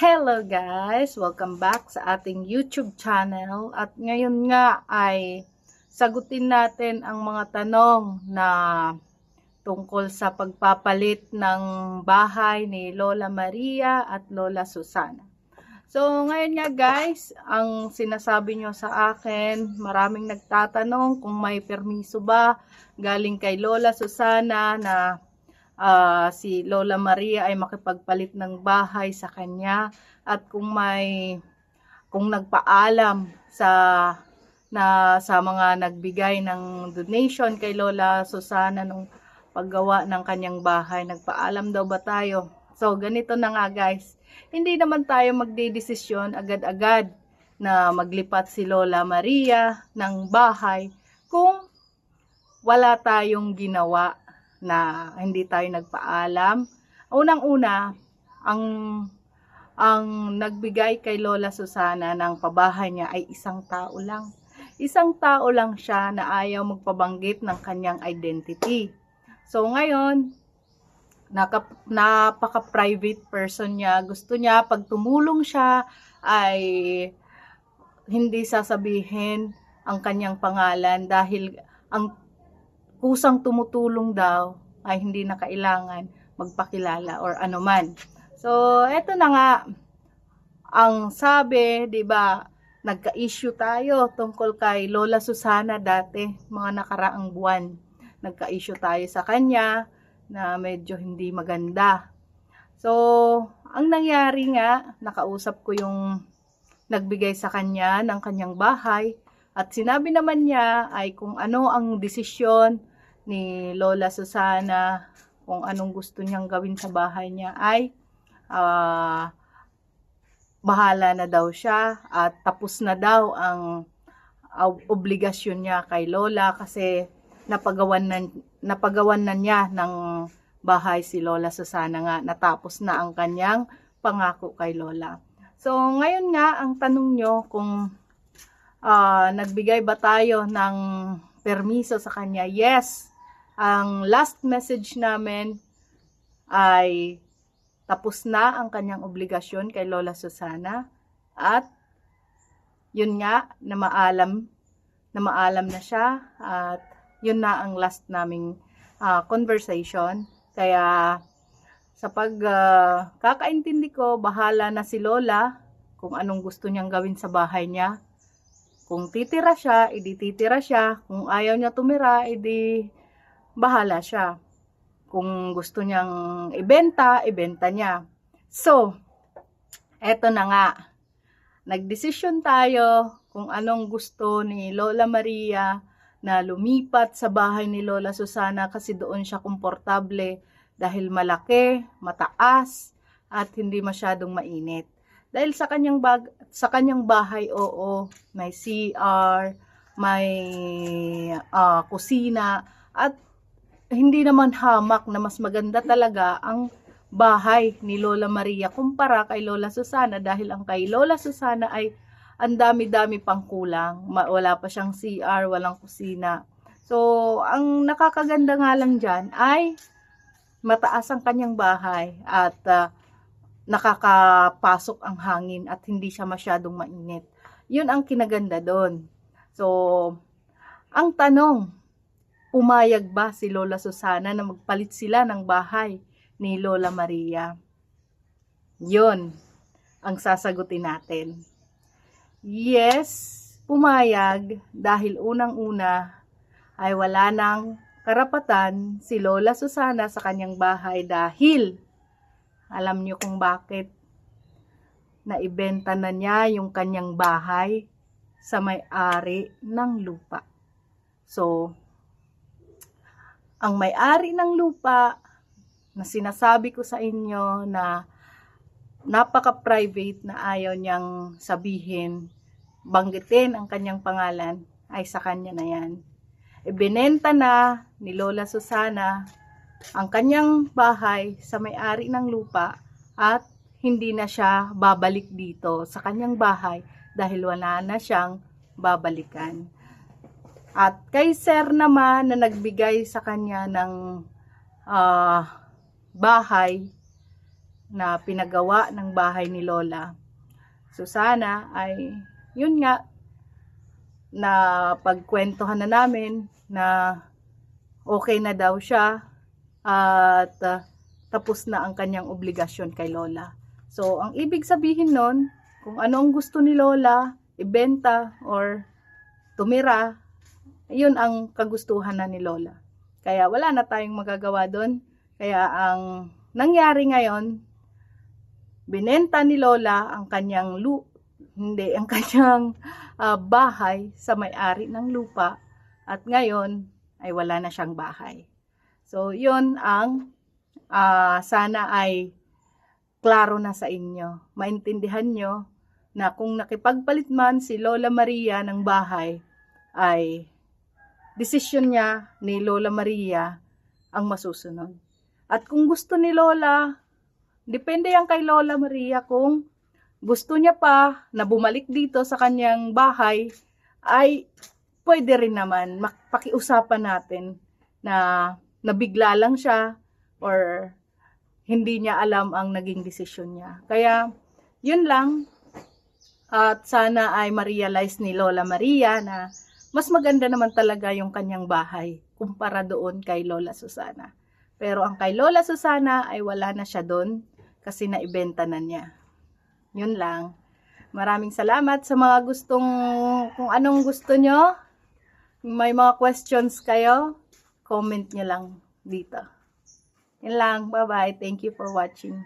Hello guys! Welcome back sa ating YouTube channel. At ngayon nga ay sagutin natin ang mga tanong na tungkol sa pagpapalit ng bahay ni Lola Maria at Lola Susana. So ngayon nga guys, ang sinasabi nyo sa akin, maraming nagtatanong kung may permiso ba galing kay Lola Susana na ah, si Lola Maria ay makipagpalit ng bahay sa kanya. At kung may kung nagpaalam sa na sa mga nagbigay ng donation kay Lola Susana nung paggawa ng kanyang bahay nagpaalam daw ba tayo? So ganito na nga guys. Hindi naman tayo magdedesisyon agad-agad na maglipat si Lola Maria ng bahay kung wala tayong ginawa na hindi tayo nagpaalam. Unang-una, ang ang nagbigay kay Lola Susana ng pabahay niya ay isang tao lang. Isang tao lang siya na ayaw magpabanggit ng kanyang identity. So ngayon, napaka-private person niya. Gusto niya pag tumulong siya ay hindi sasabihin ang kanyang pangalan dahil ang kusang tumutulong daw ay hindi na kailangan magpakilala or anuman. So, eto na nga ang sabi, 'di ba? Nagka-issue tayo tungkol kay Lola Susana dati, mga nakaraang buwan. Nagka-issue tayo sa kanya na medyo hindi maganda. So, ang nangyari nga, nakausap ko yung nagbigay sa kanya ng kanyang bahay at sinabi naman niya ay kung ano ang desisyon ni Lola Susana, kung anong gusto niyang gawin sa bahay niya ay ah, bahala na daw siya at tapos na daw ang obligasyon niya kay Lola kasi napagawan na, napagawan na niya ng bahay si Lola Susana nga natapos na ang kanyang pangako kay Lola. So ngayon nga ang tanong nyo kung ah, nagbigay ba tayo ng permiso sa kanya? Yes. Ang last message namin ay tapos na ang kanyang obligasyon kay Lola Susana at yun nga na maalam na maalam na siya at yun na ang last naming ah, conversation kaya sa pag ah, kakaintindi ko bahala na si Lola kung anong gusto niyang gawin sa bahay niya kung titira siya, edi siya. Kung ayaw niya tumira, edi bahala siya. Kung gusto niyang ibenta, ibenta niya. So, eto na nga. Nagdesisyon tayo kung anong gusto ni Lola Maria na lumipat sa bahay ni Lola Susana kasi doon siya komportable dahil malaki, mataas, at hindi masyadong mainit. Dahil sa kanyang bag sa kanyang bahay, oo, may CR, may ah, kusina at hindi naman hamak na mas maganda talaga ang bahay ni Lola Maria kumpara kay Lola Susana dahil ang kay Lola Susana ay ang dami-dami pang kulang. Wala pa siyang CR, walang kusina. So, ang nakakaganda nga lang dyan ay mataas ang kanyang bahay at ah, nakakapasok ang hangin at hindi siya masyadong mainit. Yun ang kinaganda doon. So, ang tanong, pumayag ba si Lola Susana na magpalit sila ng bahay ni Lola Maria? Yun ang sasagutin natin. Yes, pumayag dahil unang-una ay wala nang karapatan si Lola Susana sa kanyang bahay dahil alam niyo kung bakit naibenta na niya yung kanyang bahay sa may-ari ng lupa. So, ang may-ari ng lupa na sinasabi ko sa inyo na napaka-private na ayaw niyang sabihin, banggitin ang kanyang pangalan, ay sa kanya na yan. Ibinenta na ni Lola Susana ang kanyang bahay sa may-ari ng lupa at hindi na siya babalik dito sa kanyang bahay dahil wala na siyang babalikan. At kay Sir naman na nagbigay sa kanya ng ah, bahay na pinagawa ng bahay ni Lola Susana ay yun nga na pagkwentuhan na namin na okay na daw siya at uh, tapos na ang kanyang obligasyon kay Lola. So, ang ibig sabihin nun, kung ano ang gusto ni Lola, ibenta or tumira, yun ang kagustuhan na ni Lola. Kaya wala na tayong magagawa doon. Kaya ang nangyari ngayon, binenta ni Lola ang kanyang lu hindi ang kanyang ah, bahay sa may-ari ng lupa at ngayon ay wala na siyang bahay. So, yun ang ah, sana ay klaro na sa inyo. Maintindihan nyo na kung nakipagpalit man si Lola Maria ng bahay, ay desisyon niya ni Lola Maria ang masusunod. At kung gusto ni Lola, depende yan kay Lola Maria kung gusto niya pa na bumalik dito sa kanyang bahay, ay pwede rin naman pakiusapan natin na nabigla lang siya or hindi niya alam ang naging desisyon niya. Kaya, yun lang. At sana ay ma-realize ni Lola Maria na mas maganda naman talaga yung kanyang bahay kumpara doon kay Lola Susana. Pero ang kay Lola Susana ay wala na siya doon kasi naibenta na niya. Yun lang. Maraming salamat sa mga gustong, kung anong gusto nyo. May mga questions kayo, comment nyo lang dito. Yun lang. Bye-bye. Thank you for watching.